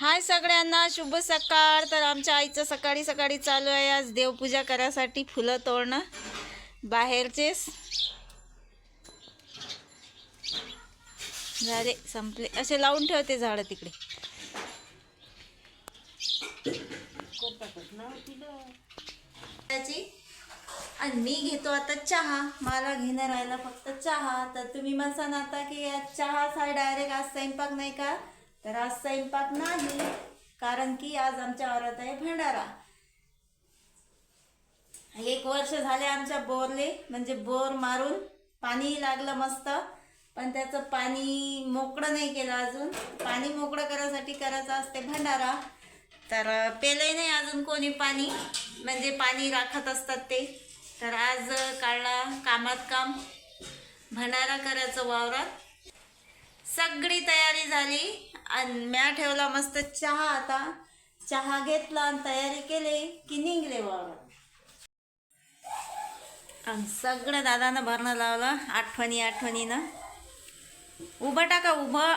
हाय सगळ्यांना शुभ सकाळ. तर आमच्या आईचं सकाळी सकाळी चालू आहे. आज देवपूजा करायसाठी फुलं तोडणं. बाहेरचेच. झाले संपले. असे लावून ठेवते झाडं तिकडे. त्याची आणि मी घेतो आता चहा. मला घेणं राहिला फक्त चहा. तर तुम्ही म्हणसान आता की आज चहाच आहे डायरेक्ट आज स्वयंपाक नाही का? तर आज स्वयंपाक नाही कारण की आज आमच्या औरत आहे भंडारा. एक वर्ष झाले आमच्या बोरले म्हणजे बोर मारून पाणी लागलं मस्त पण त्याचं पाणी मोकळं नाही केलं अजून. पाणी मोकळं करायसाठी करायचं असते भंडारा. तर पेलंही नाही अजून कोणी पाणी म्हणजे पाणी राखत असतात ते. तर आज काढला कामात काम. भंडारा करायचं वावरात. सगळी तयारी झाली. आणि म्या ठेवला मस्त चहा आता. चहा घेतला आणि तयारी केली की निघले वावरात. आणि सगळं दादानं भरणं लावलं आठवणी आठवणीनं. उभं टाका उभं.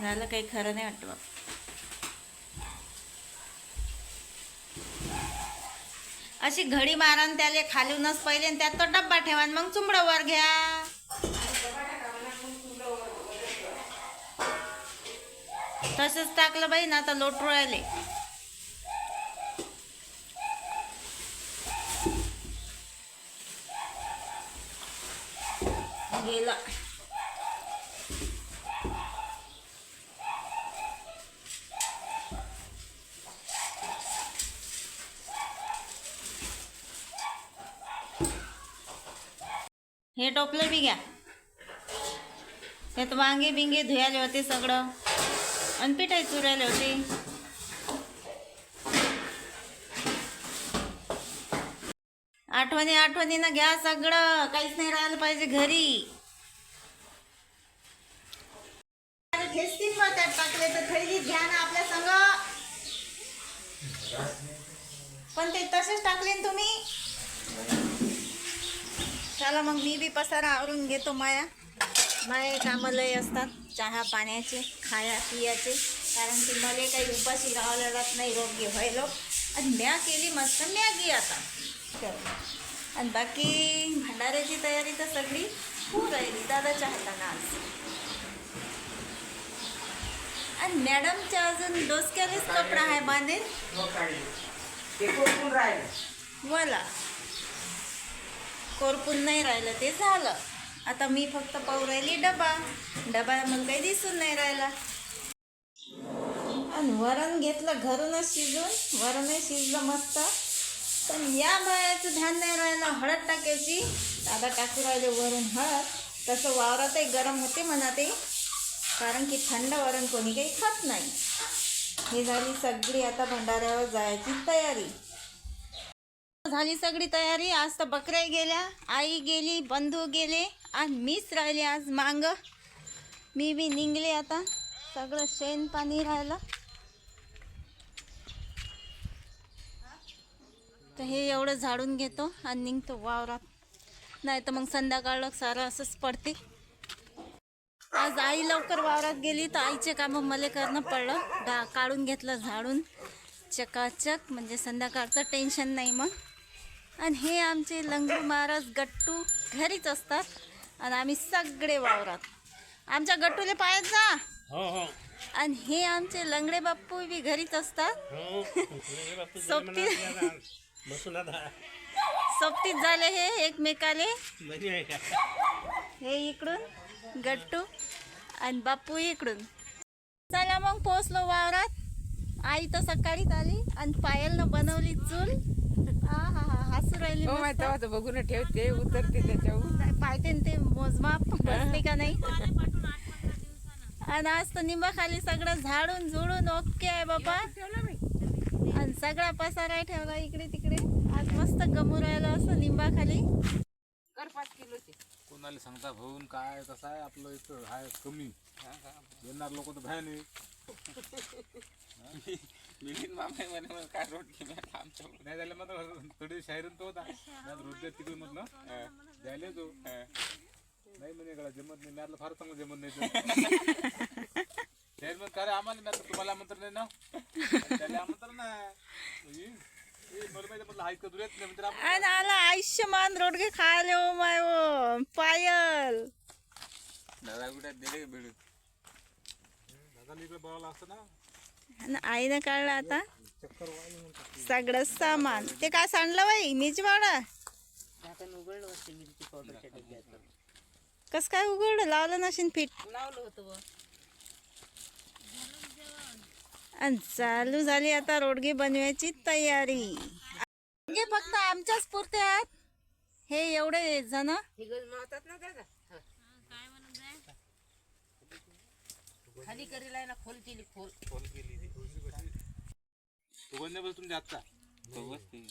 झालं काही खरं नाही वाटतं अशी घडी मारा त्याले खालूनच पहिले त्यात तो डब्बा ठेवा आणि मग चुंबडं वर घ्या. तसंच टाकलं बाई ना आता लोटू राहिले गेला. हे टोपलं बी घ्या. त्यात वांगे बिंगे धुयाले होते सगळं. आणि पिठाई चुरायले होते. आठवणी आठवणीनं घ्या सगळं. काहीच नाही राहिलं पाहिजे घरी. ठेचतील त्यात टाकले तर खरेदी घ्या ना आपल्या संग. पण ते तसेच टाकले ना तुम्ही. चला मग मी बी पसारा आवरून घेतो माया. माये कामं लय असतात चहा पाण्याचे खाया पियाचे. कारण की मला काही उपाशी राहावं लागत नाही रोग्य व्हायलो. आणि म्या केली मस्त मॅगी आता. चल. आणि बाकी भंडाऱ्याची तयारी तर सगळी होऊ राहिली दादाच्या हातानं आज. आणि मॅडमच्या अजून डोसक्यालेच कपडा आहे बांधेल मला. कोरपून नाही राहिलं ते झालं. आता मी फक्त पाहू राहिली डबा. डबा मला काही दिसून नाही राहिला. आणि वरण घेतलं घरूनच शिजून. वरणही शिजलं मस्त. पण या बायाचं ध्यान नाही राहिलं हळद टाकायची. दादा टाकू राहिले वरून हळद. तसं वावरातही गरम होते म्हणा ते. कारण की थंड वरण कोणी काही खात नाही. ही झाली सगळी आता भंडाऱ्यावर जायची तयारी. झाली सगळी तयारी. आज तर बकऱ्या गेल्या आई गेली बंधू गेले आणि मीच राहिले आज मांग. मी बी निघले आता सगळं शेण पाणी राहिलं. तर हे एवढं झाडून घेतो आणि निघतो वावरात. नाही तर मग संध्याकाळ सारं असंच पडते. आज आई लवकर वावरात गेली तर आईचे कामं मला करणं पडलं. गा काढून घेतलं झाडून. चकाचक म्हणजे संध्याकाळचं टेन्शन नाही मग. आणि हे आमचे लंगू महाराज गट्टू घरीच असतात आणि आम्ही सगळे वावरात. आमच्या गट्टूले पायात जा. हो हो. आणि हे आमचे लंगडे बाप्पू बी घरीच असतात. हो सोबती आता. सोबतीच झाले हे एकमेकाले. हे इकडून गट्टू आणि बाप्पू इकडून. चला मग पोचलो वावरात. आई तर सकाळीच आली आणि पायलनं बनवली चूल. राहिली हो मस्त. तेव्हा बघून ठेवते उतरते त्याच्यावर नाही, पाहते ना ते मोजमाप बसते का नाही? आणि आज तर निंबाखाली सगळं झाडून झुडून ओके आहे बाबा. आणि सगळा पसारा ठेवला इकडे तिकडे. आज मस्त गमू राहिलं असं निंबाखाली. कर पाच किलोचे. कोणाला सांगता भाऊन काय कसं आहे आपलं इथं? आहे कमी. येणार लोक तर भया नाही मिलिंद मामा म्हणे मला काय रोड घे आमच्या नाही झालं मग थोडी शायरन तो होता. रोज तिकडे म्हटलं द्यायला तो नाही म्हणे गळा जमत नाही. मी आतलं फार चांगलं जमत नाही त्याला मग काय आम्हाला मी आता तुम्हाला आमंत्रण नाही ना? त्याला आमंत्रण नाही. म्हणजे आणि आला आयुष्यमान रोडगे खायले ओ माय ओ पायल. दादा कुठे दिले का भेटून दादाला इकडे बोलावलं असतं ना. आणि आईनं काढलं आता. सगळं सामान. ते काय सांडलं बाई? मिरची पावडा कस काय उघड लावलं नशीन पीठ. लावलं होतं. आणि चालू झाली आता रोडगे बनवायची तयारी. रोडगे फक्त आमच्याच पुरते आहेत. हे एवढे जण. गज मावतात ना दादा. खाली करील ना खोल केली खोल. तो बस तुमच्या हातचा. तो बसते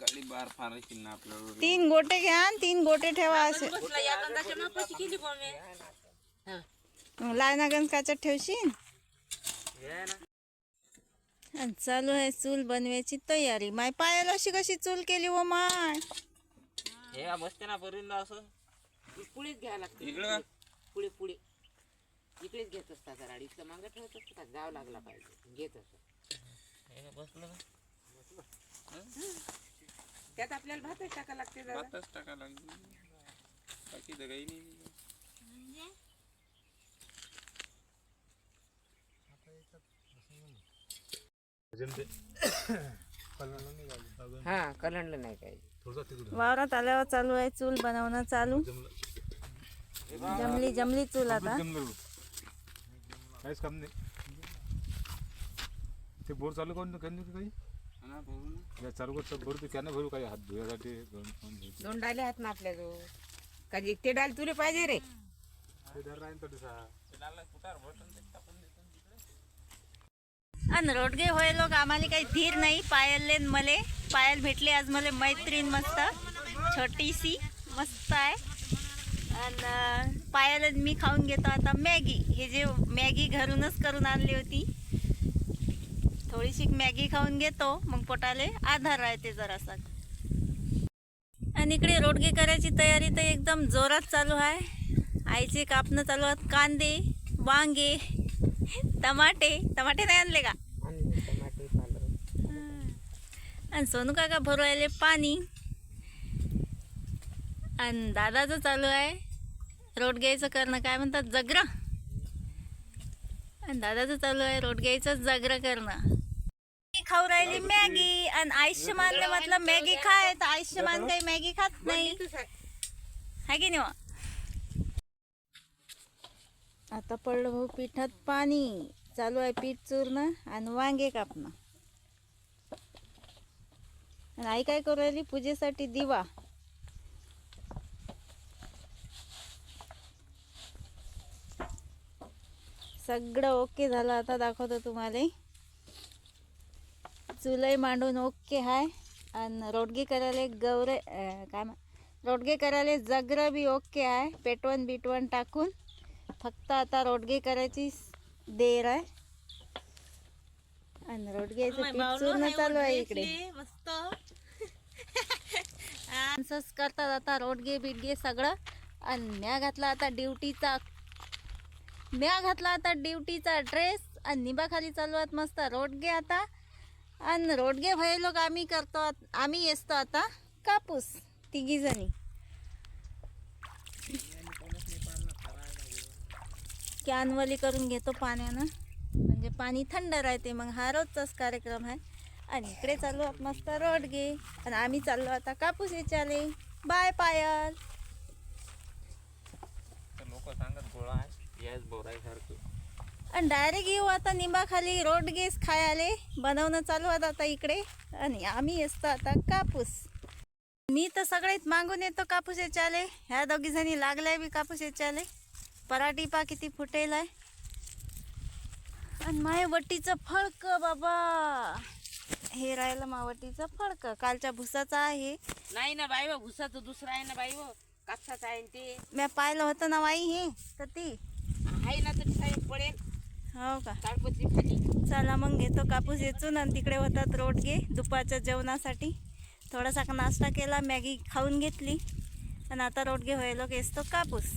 काळी बार ना आपल्याला. तीन गोटे घ्या आणि तीन गोटे ठेवा असे. हा. लायनागंज काच्यात ठेवशील? आणि चालू आहे चूल बनवायची तयारी. माय पायाला अशी कशी चूल केली व माय? हे बसते ना पर्यंत असं. पुढेच घ्यायला लागते. इकडं पुढे पुढे. इकडेच घेत असतात जरा. इथलं मागं ठेवत असतात जावं लागला पाहिजे. घेत हे बसलं ना? त्यात आपल्याला भातच टाका लागते जरा. भातच टाका लागली बाकी तर काही नाही. हा कलंडलं नाही काही वावरात आल्यावर चालू आहे चूल बनवणं चालू. जमली. जमली चूल आता. काहीच काम नाही. ते बोर चालू करून करून देऊ काही? हा. या चालू करता भरू कॅन भरू काही हात धुयासाठी दोन दोन घ्यायचे. दोन डाले आहेत ना आपल्या जो कधी ते डाल तुले पाहिजे रे. ते धर राहीन तो दिसा. आणि रोडगे होय लोक आम्हाला काही धीर नाही. पायलले न मले. पायल भेटली आज मला मैत्रीण मस्त. छोटीशी मस्त आहे. आणि पायाला मी खाऊन घेतो. आता मॅगी हे जे मॅगी घरूनच करून आणली होती. थोडीशी मॅगी खाऊन घेतो. मग पोटाले आधार राहते जरासा. आणि इकडे रोडगे करायची तयारी तर एकदम जोरात चालू आहे. आईचे कापणं चालू आहेत. कांदे वांगे टमाटे. टमाटे नाही आणले का? आणि सोनू काका भरू आले पाणी. आणि दादाचं चालू आहे. रोड घ्यायचं करणं काय म्हणतात जगरं आणि दादाचं चालू आहे रोड घ्यायचं जगरं करणं. खाऊ राहिली मॅगी आणि आयुष्यमानने म्हटलं मॅगी खाय तर आयुष्यमान काही मॅगी खात नाही. हाय की नाही वा? आता पडलं भाऊ पिठात पाणी. चालू आहे पीठ चुरणं आणि वांगे कापणं. आणि आई काय करू राहिली? पूजेसाठी दिवा. सगळं ओके झालं. आता दाखवतो तुम्हाला. चुलई मांडून ओके हाय. आणि रोडगे करायला अं, काय म्हण रोडगे करायला जगरं बी ओके आहे पेटवण बिटवण टाकून. फक्त आता रोडगे करायची देर आहे. आणि रोडग्याचं पीठ चूर्ण चालू आहे इकडे. मस्त. करतात आता रोडगे बिडगे सगळं. आणि म्या घातला आता ड्युटीचा म्या घातला आता ड्युटीचा ड्रेस आणि निबाखाली चालू आहात मस्त रोडगे आता. आणि रोडगे भय लोक आम्ही करतो आत- आम्ही येसतो आता कापूस तिघी जणी. कॅनवली करून घेतो पाण्यानं. म्हणजे पाणी थंड राहते मग हा रोजचाच कार्यक्रम आहे. आणि इकडे चालू आहोत मस्त रोडगे. आणि आम्ही चाललो आता कापूस विचारले. बाय पायल. लोक सांगत याच बोरायसारखं. आणि डायरेक्ट येऊ आता निंबाखाली रोडगेस खायले. बनवणं चालू आहे आता इकडे. आणि आम्ही असतो आता कापूस. मी तर सगळेच मागून येतो कापूस याच्याले ह्या दोघी जणी लागलाय बी कापूस याच्याले पराठी पा किती फुटेल आहे आणि माय वट्टीचं फळक बाबा. हे राहिलं मावटीचं फळक. कालच्या भुसाचं आहे. नाही ना बाई भुसाचं दुसरं आहे ना बाई कापसाचं आहे ते. मी पाहिलं होतं ना बाई हे तर ती. आहे ना तर साईड पडेल. हो का? ताडपत्री खाली. चला मग घेतो कापूस येचून आणि तिकडे होतात रोडगे दुपारच्या जेवणासाठी. थोडासा नाश्ता केला मॅगी खाऊन घेतली. आणि आता रोडगे व्हायला केस तो कापूस.